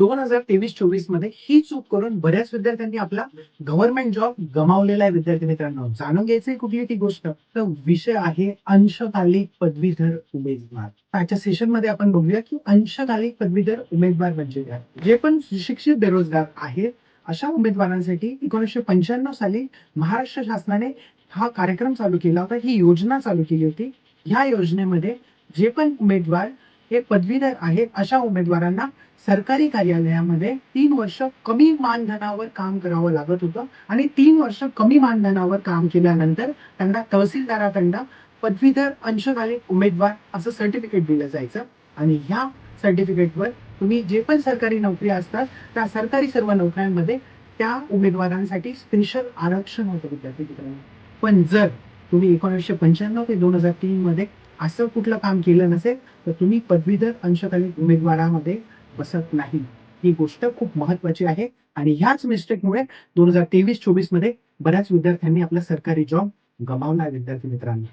दोन हजार तेवीस चोवीसमध्ये ही चूक करून बऱ्याच विद्यार्थ्यांनी आपला गव्हर्नमेंट जॉब गमावलेला आहे विद्यार्थी मित्रांनो जाणून घ्यायचंय कुठली ती गोष्ट? तर विषय आहे अंशकालिक पदवीधर उमेदवार. आजच्या सेशनमध्ये आपण बघूया की अंशकालिक पदवीधर उमेदवार म्हणजे काय? जे पण सुशिक्षित बेरोजगार आहेत अशा उमेदवारांसाठी एकोणीसशे पंच्याण्णव साली महाराष्ट्र शासनाने हा कार्यक्रम चालू केला होता ही योजना चालू केली होती. ह्या योजनेमध्ये जे पण उमेदवार हे पदवीधर आहे अशा उमेदवारांना सरकारी कार्यालयामध्ये तीन वर्ष कमी मानधनावर काम करावं लागत होतं. आणि तीन वर्ष कमी मानधनावर काम केल्यानंतर त्यांना तहसीलदाराकडनं पदवीधर अंशकालीन उमेदवार असं सर्टिफिकेट दिलं जायचं. आणि ह्या सर्टिफिकेटवर तुम्ही जे पण सरकारी नोकरी असतात त्या सरकारी सर्व नोकऱ्यांमध्ये त्या उमेदवारांसाठी स्पेशल आरक्षण होतं विद्यार्थी पण जर तुम्ही एकोणीसशे पंच्याण्णव ते दोन हजार तीन मध्ये असं कुठलं काम केलं नसेल तर तुम्ही पदवीधर अंशकालीन उमेदवारामध्ये बसत नाही. ही गोष्ट खूप महत्वाची आहे आणि ह्याच मिस्टेकमुळे दोन हजार तेवीस चोवीसमध्ये बऱ्याच विद्यार्थ्यांनी आपला सरकारी जॉब गमावला आहे विद्यार्थी मित्रांनो.